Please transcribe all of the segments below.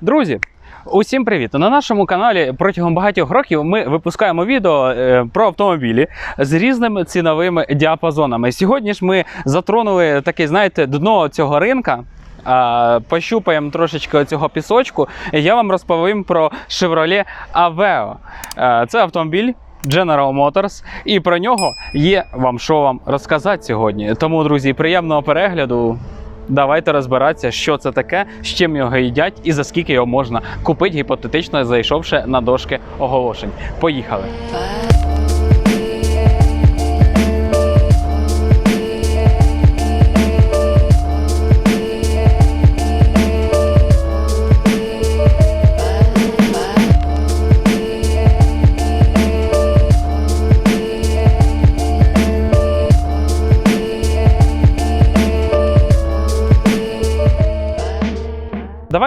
Друзі, усім привіт! На нашому каналі протягом багатьох років ми випускаємо відео е, про автомобілі з різними ціновими діапазонами. Сьогодні ж ми затронули таке, знаєте, дно цього ринка. Пощупаємо трошечки цього пісочку. Я вам розповім про Chevrolet Aveo. Е, Це автомобіль. General Motors, і про нього є вам що вам розказати сьогодні. Тому, друзі, приємного перегляду. Давайте розбиратися, що це таке, з чим його їдять і за скільки його можна купити, гіпотетично зайшовши на дошки оголошень. Поїхали.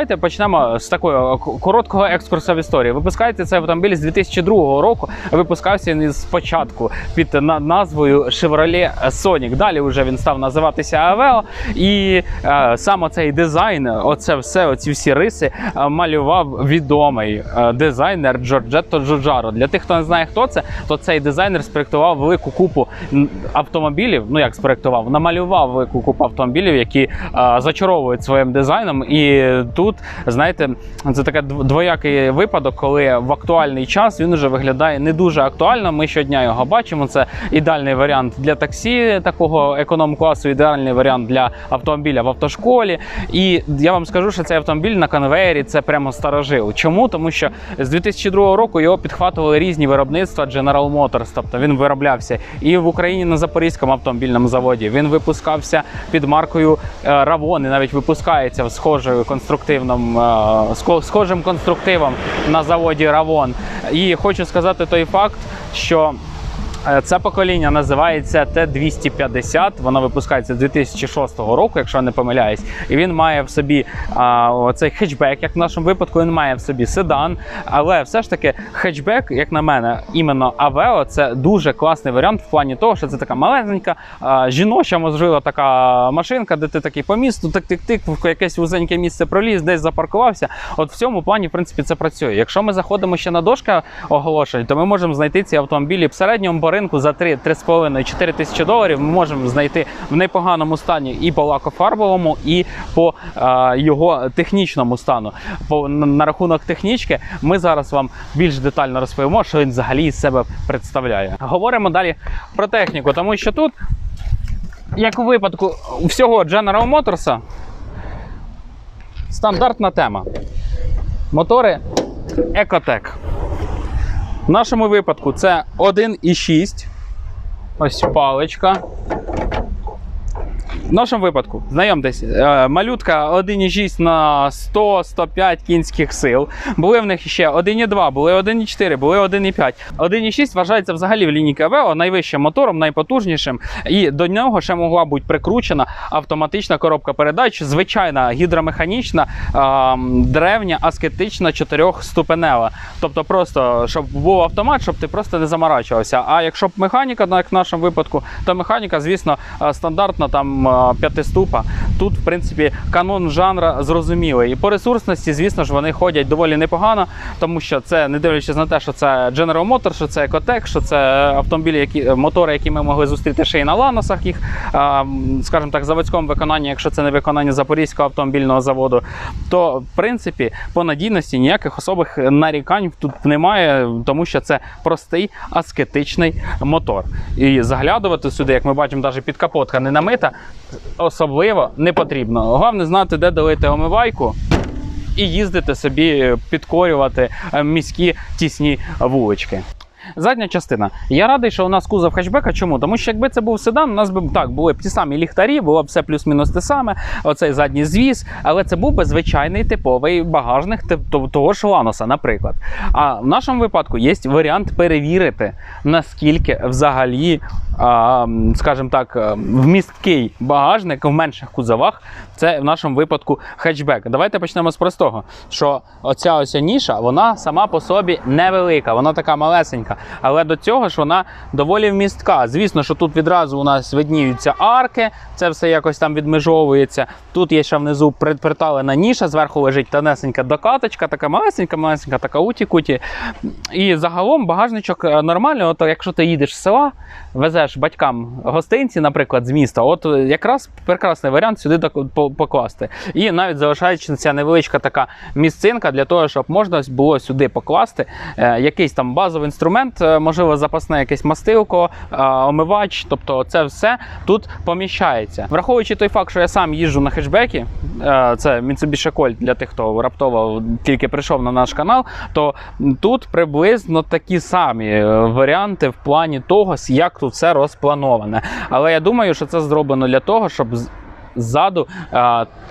Давайте почнемо з такого короткого екскурсу в історії. Випускається цей автомобіль з 2002 року. Випускався він спочатку під назвою Chevrolet Sonic. Далі вже він став називатися Aveo. І е, саме цей дизайн, оце все, оці всі риси е, малював відомий е, дизайнер Джорджетто Джуджаро. Для тих, хто не знає, хто це, то цей дизайнер спроектував велику купу автомобілів. Ну як спроектував, намалював велику купу автомобілів, які е, зачаровують своїм дизайном. І тут, знаєте, це дв- двоякий випадок, коли в актуальний час він вже виглядає не дуже актуально. Ми щодня його бачимо. Це ідеальний варіант для таксі, такого економ-класу, ідеальний варіант для автомобіля в автошколі. І я вам скажу, що цей автомобіль на конвеєрі це прямо старожил. Чому? Тому що з 2002 року його підхватували різні виробництва General Motors. Тобто він вироблявся і в Україні на Запорізькому автомобільному заводі. Він випускався під маркою е, Ravon і навіть випускається в схожою конструктивним, е, схожим конструктивом на заводі Равон. І хочу сказати той факт, що Це покоління називається Т-250. Воно випускається з 2006 року, якщо я не помиляюсь. І він має в собі а, оцей хетчбек, як в нашому випадку, він має в собі седан. Але все ж таки, хетчбек, як на мене, іменно Aveo, це дуже класний варіант в плані того, що це така маленька, а, жіноча, можливо, така машинка, де ти такий по місту, тик-тик-тик, в якесь вузеньке місце проліз, десь запаркувався. От в цьому плані, в принципі, це працює. Якщо ми заходимо ще на дошка оголошень, то ми можемо знайти ці автомобілі в середньому ринку за 3, 3,5, 4 тисячі доларів. Ми можемо знайти в непоганому стані і по лакофарбовому, і по е, його технічному стану. По на, на рахунок технічки, ми зараз вам більш детально розповімо, що він взагалі із себе представляє. Говоримо далі про техніку, тому що тут, як у випадку всього General Motors, стандартна тема. Мотори Ecotec. В нашому випадку це 1,6. Ось паличка. В нашому випадку, знайомтесь, е, малютка 1,6 на 100-105 кінських сил. Були в них ще 1,2, були 1,4, були 1,5. 1,6 вважається взагалі в лінійці Aveo найвищим мотором, найпотужнішим. І до нього ще могла бути прикручена автоматична коробка передач, звичайна гідромеханічна, древня, аскетична, чотирьохступенева. Тобто, просто щоб був автомат, щоб ти просто не заморачувався. А якщо б механіка, ну, як в нашому випадку, то механіка, звісно, е, стандартна там е, п'ятиступа. Тут, в принципі, канон жанра зрозумілий. І по ресурсності, звісно ж, вони ходять доволі непогано, тому що це, не дивлячись на те, що це General Motors, що це Ecotec, що це автомобілі, які мотори, які ми могли зустріти ще й на Ланосах їх, скажімо так, заводському виконанні, якщо це не виконання Запорізького автомобільного заводу, то в принципі по надійності ніяких особих нарікань тут немає, тому що це простий аскетичний мотор. І заглядувати сюди, як ми бачимо, навіть під капотка не намита, особливо не потрібно. Головне знати, де долити омивайку. І їздити собі підкорювати е, міські тісні вулички. Задня частина. Я радий, що у нас кузов хетчбека. Чому? Тому що якби це був седан, у нас би так були б ті самі ліхтарі, було б все плюс-мінус те саме. Оцей задній звіз, але це був би звичайний типовий багажник того ж Ланоса, наприклад. А в нашому випадку є варіант перевірити, наскільки взагалі скажімо так, е, вмісткий багажник в менших кузовах. Це в нашому випадку хетчбек. Давайте почнемо з простого. Що оця ось ніша, вона сама по собі невелика, вона така малесенька. Але до цього ж вона доволі вмістка. Звісно, що тут відразу у нас видніються арки, це все якось там відмежовується. Тут є ще внизу приталена ніша, зверху лежить тонесенька докаточка, така малесенька, малесенька, така уті-куті. І загалом багажничок е, нормальний. От якщо ти їдеш з села, везеш батькам гостинці, наприклад, з міста, от якраз прекрасний варіант сюди покласти. І навіть залишається ця невеличка така місцинка для того, щоб можна було сюди покласти е, якийсь там базовий інструмент, е, можливо, запасне якесь мастилко, е, омивач. Тобто, це все тут поміщається. Враховуючи той факт, що я сам їжджу на хетчбекі, це Mitsubishi Colt для тих, хто раптово тільки прийшов на наш канал, то тут приблизно такі самі варіанти в плані того, як тут все розплановане. Але я думаю, що це зроблено для того, щоб ззаду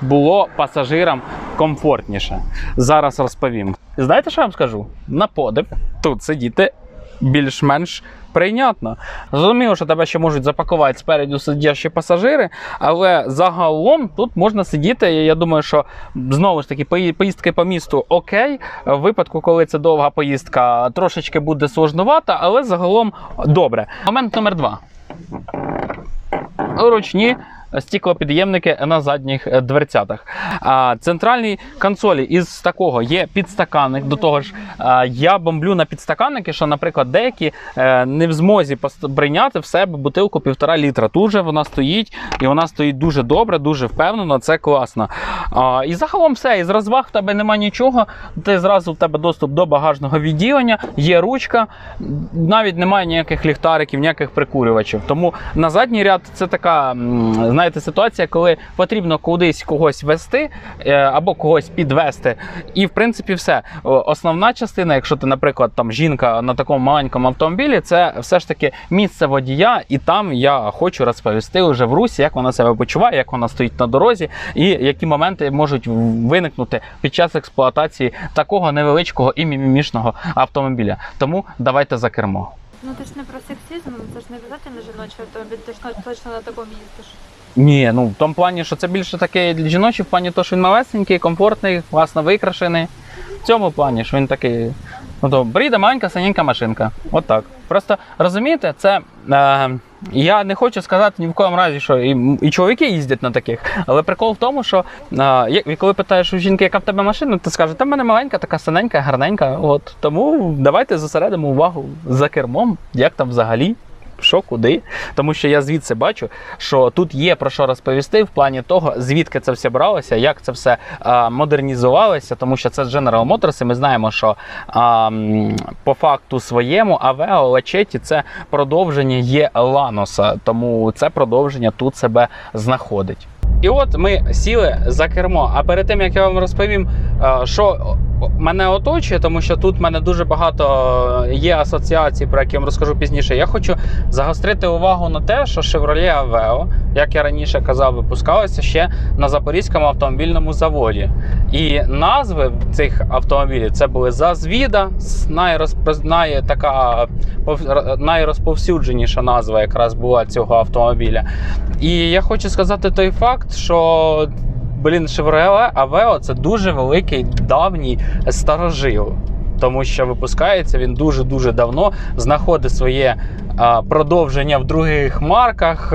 було пасажирам комфортніше. Зараз розповім. Знаєте, що я вам скажу? На подив тут сидіти більш-менш прийнятно. Зрозуміло, що тебе ще можуть запакувати спереду сидячі пасажири, але загалом тут можна сидіти. Я думаю, що знову ж таки поїздки по місту окей. В випадку, коли це довга поїздка, трошечки буде сложнувата, але загалом добре. Момент номер два. Ручні стеклопідємники на задніх е, дверцятах. А, центральній консолі із такого є підстаканник. До того ж, я бомблю на підстаканники, що, наприклад, деякі е, не в змозі прийняти в себе бутилку півтора літра. Тут же вона стоїть, і вона стоїть дуже добре, дуже впевнено. Це класно. І загалом все. Із розваг в тебе немає нічого. Ти зразу в тебе доступ до багажного відділення, є ручка, навіть немає ніяких ліхтариків, ніяких прикурювачів. Тому на задній ряд це така, знаєте, ситуація, коли потрібно кудись когось вести е, або когось підвести. І в принципі все. Основна частина, якщо ти, наприклад, там жінка на такому маленькому автомобілі, це все ж таки місце водія, і там я хочу розповісти вже в русі, як вона себе почуває, як вона стоїть на дорозі, і які моменти можуть виникнути під час експлуатації такого невеличкого і мімімішного автомобіля. Тому давайте за кермо. Ну ти ж не про сексизм, ну, це ж не обов'язково жіночий автомобіль, ти ж точно на такому їздиш. Ні, ну в тому плані, що це більше таке для жіночі, в плані того, що він малесенький, комфортний, класно викрашений. В цьому плані, що він такий. Ну то приїде маленька синенька машинка. От так. Просто розумієте, це. Е, я не хочу сказати ні в коєму разі, що і, і чоловіки їздять на таких. Але прикол в тому, що е, коли питаєш у жінки, яка в тебе машина, ти скаже, та в мене маленька, така синенька, гарненька. От тому давайте зосередимо увагу за кермом, як там взагалі. Що куди? Тому що я звідси бачу, що тут є про що розповісти в плані того, звідки це все бралося, як це все а, модернізувалося, тому що це General Motors, і ми знаємо, що а, по факту своєму Aveo Lachetti – це продовження є Ланоса, тому це продовження тут себе знаходить. І от ми сіли за кермо. А перед тим як я вам розповім, е, що мене оточує, тому що тут в мене дуже багато є асоціацій, про які я вам розкажу пізніше. Я хочу загострити увагу на те, що Chevrolet Aveo, як я раніше казав, випускалося ще на Запорізькому автомобільному заводі. І назви цих автомобілів це були Зазвіда, найрозпоз... най... така пов- найрозповсюдженіша назва якраз була цього автомобіля. І я хочу сказати той факт, що блін, Chevrolet Aveo це дуже великий давній старожил. Тому що випускається він дуже дуже давно, знаходить своє продовження в других марках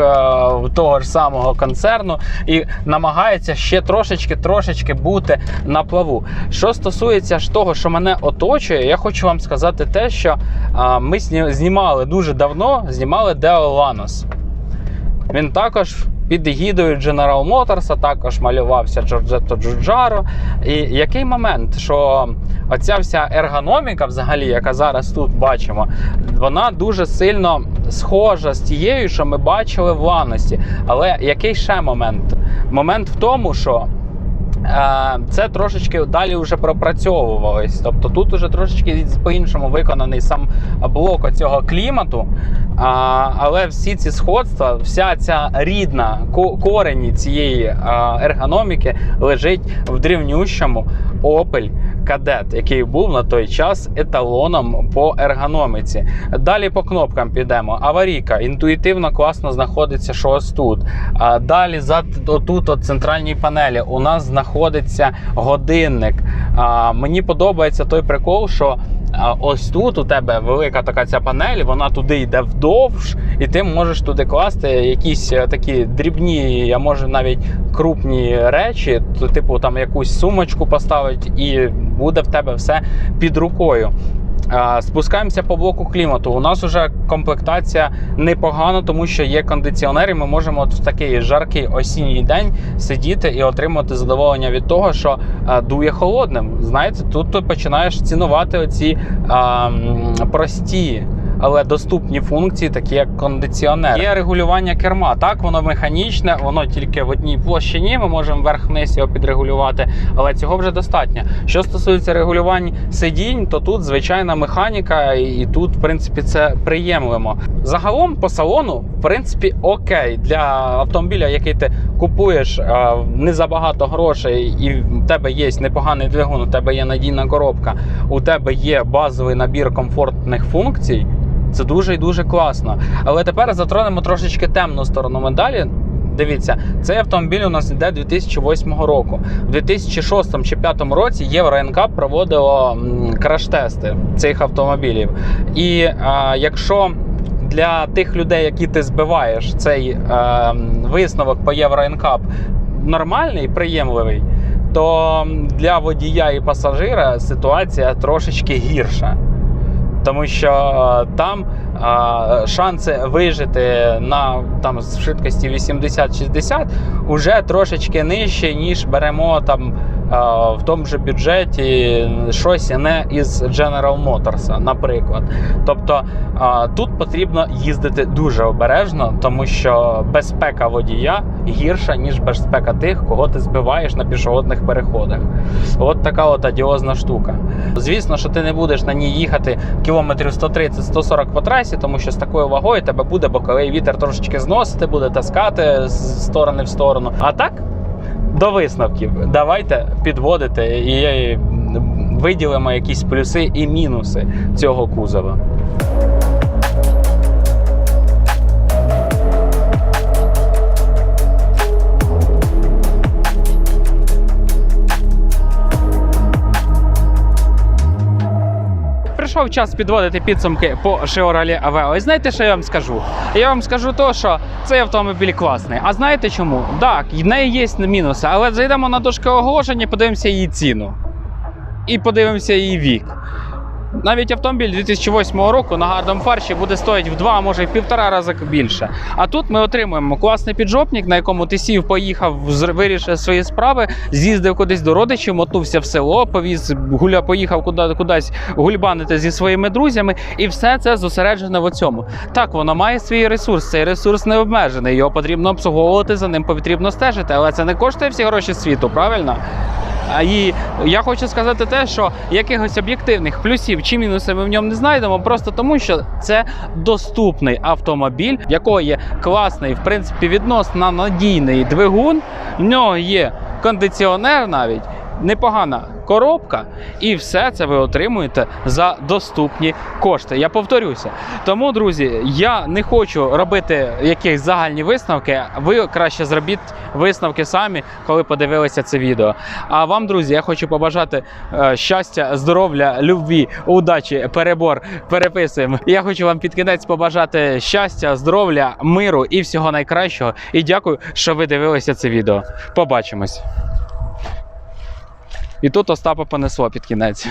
того ж самого концерну і намагається ще трошечки трошечки бути на плаву. Що стосується того, що мене оточує, я хочу вам сказати те, що ми знімали дуже давно, знімали Deo Lanos. Він також під егідою General Motors, а також малювався Джорджетто Джуджаро. І який момент, що оця вся ергономіка, взагалі, яка зараз тут бачимо, вона дуже сильно схожа з тією, що ми бачили в Ланості. Але який ще момент? Момент в тому, що. Е, Це трошечки далі вже пропрацьовувалось. Тобто тут уже трошечки по-іншому виконаний сам блок цього клімату. А, але всі ці сходства, вся ця рідна корені цієї ергономіки лежить в древнющому Opel кадет, який був на той час еталоном по ергономіці. Далі по кнопкам підемо. Аварійка інтуїтивно класно знаходиться, що ось тут. Далі за отут, от центральній панелі, у нас знаходиться годинник. Мені подобається той прикол, що ось тут у тебе велика така ця панель, вона туди йде вдовж, і ти можеш туди класти якісь е, такі дрібні, а може навіть крупні речі, типу там якусь сумочку поставити, і буде в тебе все під рукою. Спускаємося по блоку клімату. У нас вже комплектація непогана, тому що є кондиціонер, і ми можемо от в такий жаркий осінній день сидіти і отримати задоволення від того, що дує холодним. Знаєте, тут ти починаєш цінувати оці а, прості. Але доступні функції, такі як кондиціонер. Є регулювання керма. Так, воно механічне, воно тільки в одній площині. Ми можемо вверх-вниз його підрегулювати, але цього вже достатньо. Що стосується регулювань сидінь, то тут звичайна механіка, і тут, в принципі, це приємлемо. Загалом по салону, в принципі, окей для автомобіля, який ти купуєш а, не за багато грошей, і в тебе є непоганий двигун, у тебе є надійна коробка, у тебе є базовий набір комфортних функцій. Це дуже і дуже класно. Але тепер затронемо трошечки темну сторону медалі. Дивіться, цей автомобіль у нас йде 2008 року. У 2006 чи 2005 році Євроенкап проводило краш-тести цих автомобілів. І а, якщо для тих людей, які ти збиваєш, цей е, висновок по Євроенкап нормальний, приємливий, то для водія і пасажира ситуація трошечки гірша. Тому що е, там е, шанси вижити на там з швидкості 80-60 вже трошечки нижче, ніж беремо там в тому же бюджеті щось не із General Motors, наприклад. Тобто е, тут потрібно їздити дуже обережно, тому що безпека водія гірша, ніж безпека тих, кого ти збиваєш на пішохідних переходах. От така от адіозна штука. Звісно, що ти не будеш на ній їхати кілометрів 130-140 по трасі, тому що з такою вагою тебе буде боковий вітер трошечки зносити, буде таскати з сторони в сторону. А так, до висновків, давайте підводити і виділимо якісь плюси і мінуси цього кузова. Прийшов час підводити підсумки по Chevrolet Aveo. І знаєте, що я вам скажу? Я вам скажу то, що цей автомобіль класний. А знаєте чому? Так, в неї є мінуси, але зайдемо на дошки оголошення, подивимося її ціну. І подивимося її вік. Навіть автомобіль 2008 року на гардом фарші буде стоїти в два, може в півтора рази більше. А тут ми отримуємо класний піджопник, на якому ти сів, поїхав, вирішив свої справи, з'їздив кудись до родичів, мотнувся в село, повіз, гуля, поїхав куди, кудись гульбанити зі своїми друзями, і все це зосереджено в цьому. Так, воно має свій ресурс. Цей ресурс не обмежений. Його потрібно обслуговувати, за ним потрібно стежити, але це не коштує всі гроші світу, правильно? І я хочу сказати те, що якихось об'єктивних плюсів чи мінусів ми в ньому не знайдемо, просто тому що це доступний автомобіль, в якого є класний, в принципі, відносно надійний двигун. В нього є кондиціонер навіть. Непогана коробка, і все це ви отримуєте за доступні кошти. Я повторюся. Тому, друзі, я не хочу робити якісь загальні висновки. Ви краще зробіть висновки самі, коли подивилися це відео. А вам, друзі, я хочу побажати е, щастя, здоров'я, любві, удачі, перебор. Переписуємо. Я хочу вам під кінець побажати щастя, здоров'я, миру і всього найкращого. І дякую, що ви дивилися це відео. Побачимось. І тут Остапа понесло під кінець.